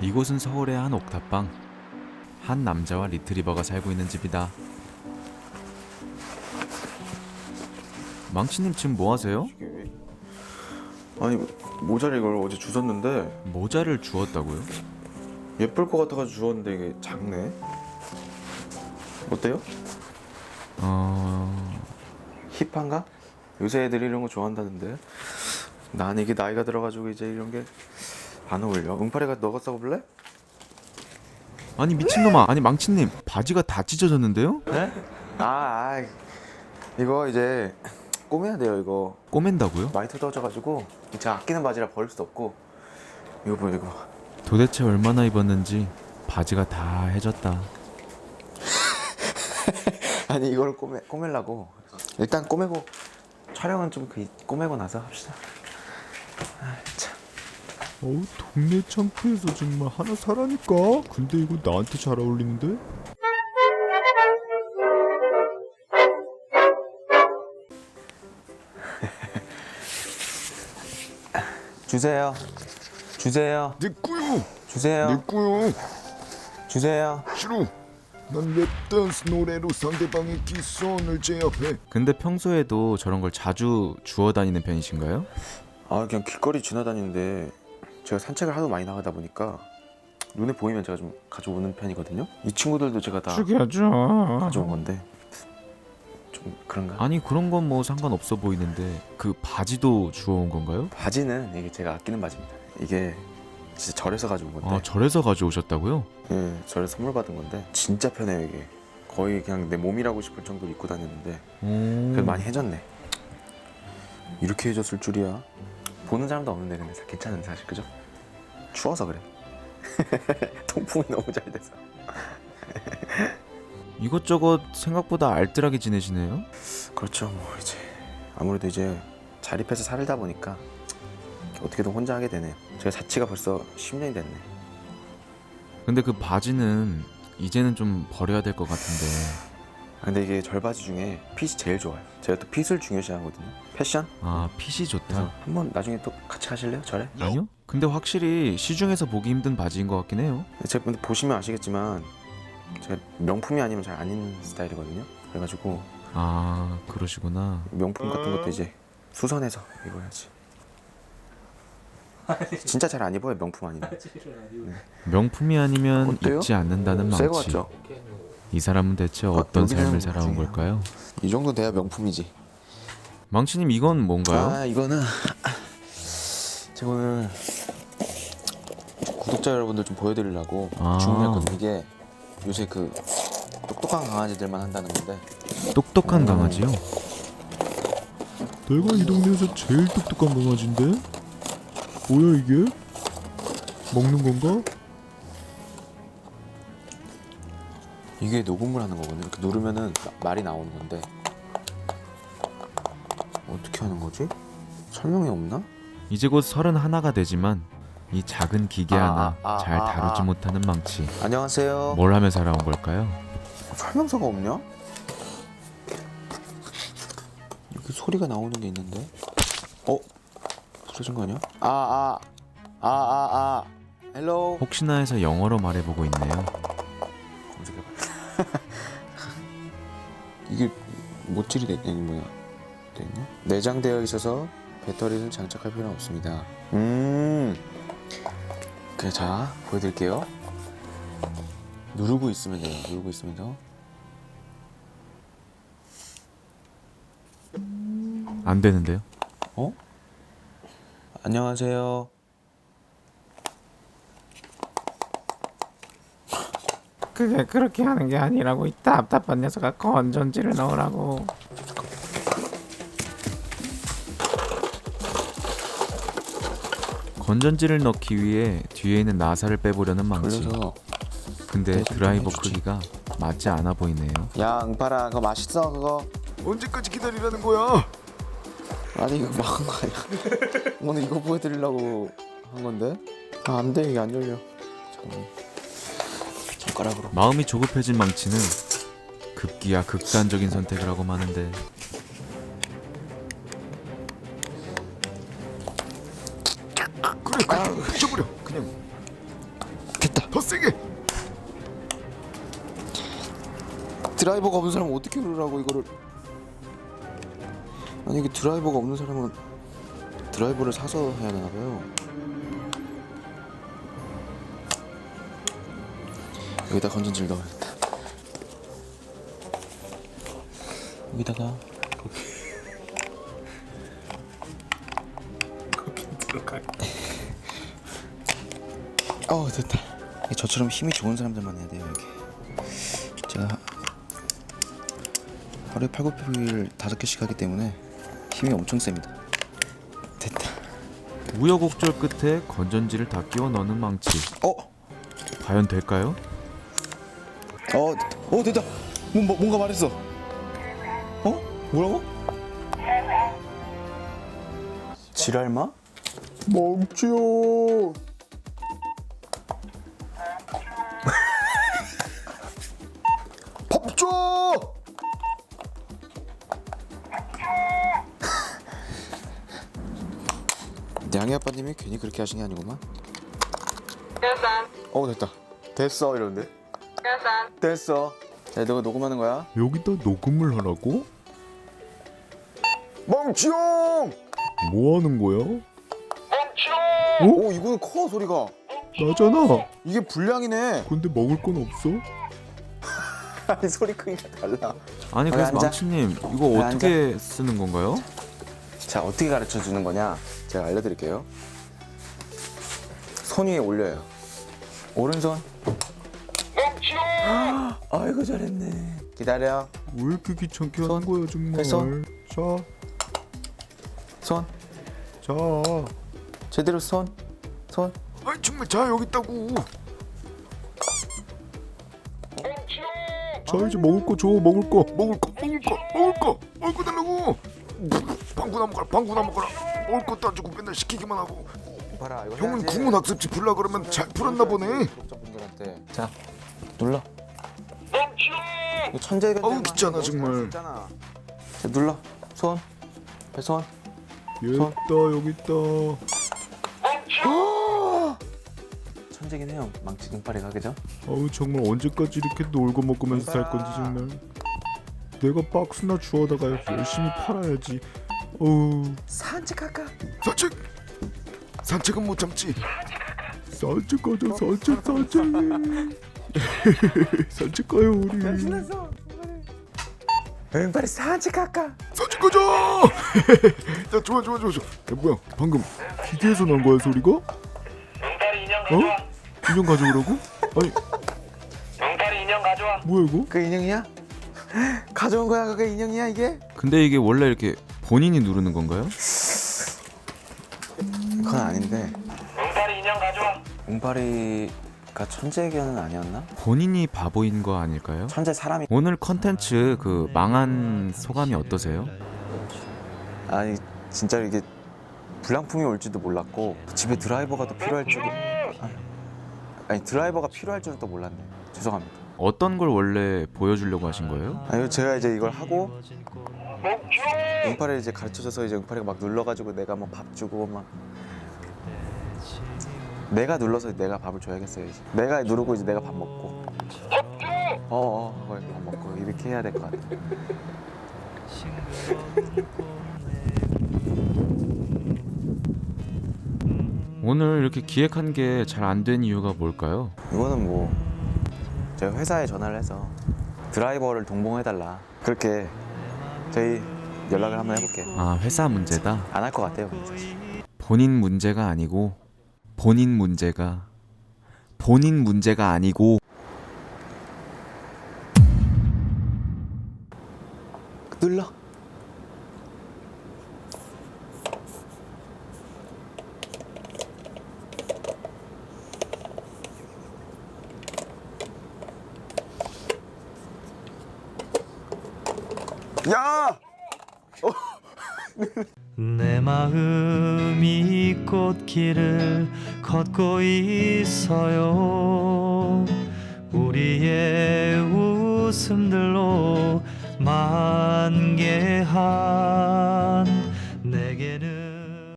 이곳은 서울의 한 옥탑방. 한 남자와 리트리버가 살고 있는 집이다. 망치님 지금 뭐 하세요? 아니 모자를 이걸 어제 주웠는데 모자를 주웠다고요? 예쁠 것 같아가지고 주웠는데 이게 작네. 어때요? 어... 힙한가? 요새 애들이 이런 거 좋아한다는데. 난 이게 나이가 들어가지고 이제 이런 게 안 어울려. 응팔이가 너가 써볼래? 아니 미친놈아 아니 망치님 바지가 다 찢어졌는데요? 네? 아, 아 이거 이제 꼬매야 돼요 이거. 꼬맨다고요? 많이 뜯어져가지고 제가 아끼는 바지라 버릴 수도 없고 이거 뭐 이거 도대체 얼마나 입었는지 바지가 다 해졌다 아니 이걸 꼬매 꼬매려고 일단 꼬매고 촬영은 좀 그 꼬매고 나서 합시다. 아, 참. 어우 동네 창고에서 정말 하나 사라니까 근데 이거 나한테 잘 어울리는데? 주세요. 주세요. 내 꾸요 내 주세요. 꾸요 주세요. 싫어 난 랩댄스 노래로 상대방의 기선을 제압해 근데 평소에도 저런 걸 자주 주워 다니는 편이신가요? 아 그냥 길거리 지나다니는데 제가 산책을 하도 많이 나가다 보니까 눈에 보이면 제가 좀 가져오는 편이거든요. 이 친구들도 제가 다 죽여줘 가져온 건데 좀 그런가? 아니 그런 건 뭐 상관없어 보이는데 그 바지도 주워온 건가요? 바지는 이게 제가 아끼는 바지입니다. 이게 진짜 절에서 가져온 건데. 아 절에서 가져오셨다고요? 예, 저를 선물 받은 건데 진짜 편해요 이게. 거의 그냥 내 몸이라고 싶을 정도로 입고 다녔는데 오... 그래도 많이 해졌네. 이렇게 해줬을 줄이야. 보는 사람도 없는데 근데 사- 괜찮은데 사실 그죠? 추워서 그래. 통풍이 너무 잘 돼서. 이것저것 생각보다 알뜰하게 지내시네요 그렇죠. 뭐 이제 아무래도 이제 자립해서 살다 보니까 어떻게든 혼자 하게 되네요. 제가 자취가 벌써 10년이 됐네. 근데 그 바지는 이제는 좀 버려야 될 것 같은데 아, 근데 이게 절바지 중에 핏이 제일 좋아요. 제가 또 핏을 중요시하거든요. 패션? 아 핏이 그래서 좋다 한번 나중에 또 같이 하실래요? 절에? 아니요? 근데 확실히 시중에서 보기 힘든 바지인 것 같긴 해요 제가 근데 보시면 아시겠지만 제가 명품이 아니면 잘 안 입는 스타일이거든요. 그래가지고 아 그러시구나 명품 같은 것도 이제 수선해서 입어야지. 진짜 잘 안 입어요 명품 아니면. 명품이 아니면 어때요? 입지 않는다는 새거 망치 같죠? 이 사람은 대체 어떤 여기는 삶을 살아온 나중에요. 걸까요? 이 정도 돼야 명품이지. 망치님 이건 뭔가요? 아 이거는 제가 오늘 구독자 여러분들 좀 보여드리려고 아. 주문했거든요. 이게 요새 그 똑똑한 강아지들만 한다는 건데 똑똑한 음. 강아지요? 내가 이 동네에서 제일 똑똑한 강아지인데? 뭐야 이게? 먹는 건가? 이게 녹음을 하는 거거든요. 이렇게 누르면은 마- 말이 나오는 건데 어떻게 하는 거지? 설명이 없나? 이제 곧 서른 하나가 되지만 이 작은 기계 아, 하나 아, 잘 아, 다루지 아. 못하는 망치 안녕하세요. 뭘 하며 살아온 걸까요? 설명서가 없냐? 여기 소리가 나오는 게 있는데. 어? 부서진 거 아니야? 아, 아. 아, 아, 아. 헬로. 혹시나 해서 영어로 말해보고 있네요. 이게 모질이 돼 아니 뭐야? 돼 있냐? 내장되어 있어서 배터리를 장착할 필요는 없습니다. 음. 그래 자 보여드릴게요. 누르고 있으면 돼요. 누르고 있으면 돼요. 안 되는데요? 어? 안녕하세요. 그게 그렇게 하는 게 아니라고 이 답답한 녀석아 건전지를 넣으라고. 건전지를 넣기 위해 뒤에 있는 나사를 빼보려는 망치. 돌려서 근데 네, 좀 드라이버 해주지. 크기가 맞지 않아 보이네요. 야 응파라 그거 맛있어 그거? 언제까지 기다리라는 거야? 아니 이거 막은 거 아니야? 오늘 이거 보여드리려고 한 건데? 아 안돼 이게 안 열려. 잠깐만 손가락으로 마음이 조급해진 망치는 급기야 극단적인 선택을 하고 마는데. 그래 그냥 부셔버려. 그냥. 더 세게. 드라이버가 없는 사람은 어떻게 누르라고 이거를. 아니 이게 드라이버가 없는 사람은 드라이버를 사서 해야 되나 봐요 여기다 건전지를 넣어야겠다 여기다가 어 됐다 저처럼 힘이 좋은 사람들만 해야 돼요 이렇게 제가 하루에 팔굽혀펴기를 다섯 개씩 하기 때문에 힘이 엄청 셉니다. 됐다. 우여곡절 끝에 건전지를 다 끼워 넣는 망치. 어, 과연 될까요? 어, 어 됐다. 뭔가 뭔가 말했어. 어? 뭐라고? 지랄마? 멈춰. 밥 줘. 양이 아빠님이 괜히 그렇게 하신 게 아니구만. 어 됐다. 됐어 이러는데. 됐어. 자, 너가 녹음하는 거야. 여기다 녹음을 하라고? 멍충! 뭐 하는 거야? 오 이거는 커 소리가. 나잖아 이게 불량이네. 근데 먹을 건 없어? 아니 소리 크기가 달라. 아니 그래서 앉아. 망치님 이거 어떻게 쓰는 건가요? 자 어떻게 가르쳐 주는 거냐? 제가 알려드릴게요. 손 위에 올려요. 오른손. 아이고 잘했네. 기다려. 왜 이렇게 귀찮게 손. 하는 거야 정말 됐어. 자, 손. 자 제대로 손. 손. 아이 정말 자 여기 있다고 자 이제 먹을 거 줘 먹을 거 먹을 거 먹을 거 먹을 거 먹을 거 달라고 방구나 먹어라 방구나 먹어라 먹을 것도 안 주고 맨날 시키기만 하고 봐라 이거 형은 해야지. 국문 학습지 불라 그러면 잘 풀었나 보네 구독자분들한테. 자 눌러. 이거 천재가 어우, 귀찮아, 정말. 자 눌러. 손. 손. 여기 있다 여기 있다 천재긴 해요. 망치 등팔이가 그죠? 아우 정말 언제까지 이렇게 놀고 먹으면서 살 건지 정말 내가 박스나 주워다가 열심히 팔아야지 어우 산책할까? 산책 산책은 못 참지 산책 가자 산책 산책 산책 가요 우리 왼발이 산책할까? 산책 가자 야 좋아 좋아 좋아 좋아 야 뭐야 방금 기계에서 난 거야 소리가? 용다리 인형 가져와. 어? 인형 가져오라고? 아니 용다리 인형 가져와. 뭐야 이거? 그 인형이야? 가져온 거야 그게 인형이야 이게? 근데 이게 원래 이렇게 본인이 누르는 건가요? 그건 아닌데 용다리 인형 가져와. 운팔이 가 천재견은 아니었나? 본인이 바보인 거 아닐까요? 천재 사람이 오늘 컨텐츠 그 망한 소감이 어떠세요? 아니 진짜 이게 불량품이 올지도 몰랐고 집에 드라이버가 더 필요할 줄도 아니, 아니 드라이버가 필요할 줄도 몰랐네 죄송합니다 어떤 걸 원래 보여주려고 하신 거예요? 아니 제가 이제 이걸 하고 응팔이 이제 가르쳐줘서 이제 응팔이가 막 눌러가지고 내가 막 밥 주고 막 내가 눌러서 내가 밥을 줘야겠어요 이제 내가 누르고 이제 내가 밥 먹고 어어 그걸 밥 먹고 이렇게 해야 될 것 같아 오늘 이렇게 기획한 게 잘 안 된 이유가 뭘까요? 이거는 뭐 제가 회사에 전화를 해서 드라이버를 동봉해달라 그렇게 저희 연락을 한번 해볼게요 아 회사 문제다. 안 할 것 같아요 근데 사실. 본인 문제가 아니고 본인 문제가 본인 문제가 아니고 눌러 야! 내 마음이 꽃길을 걷고 있어요. 우리의 웃음들로 만개한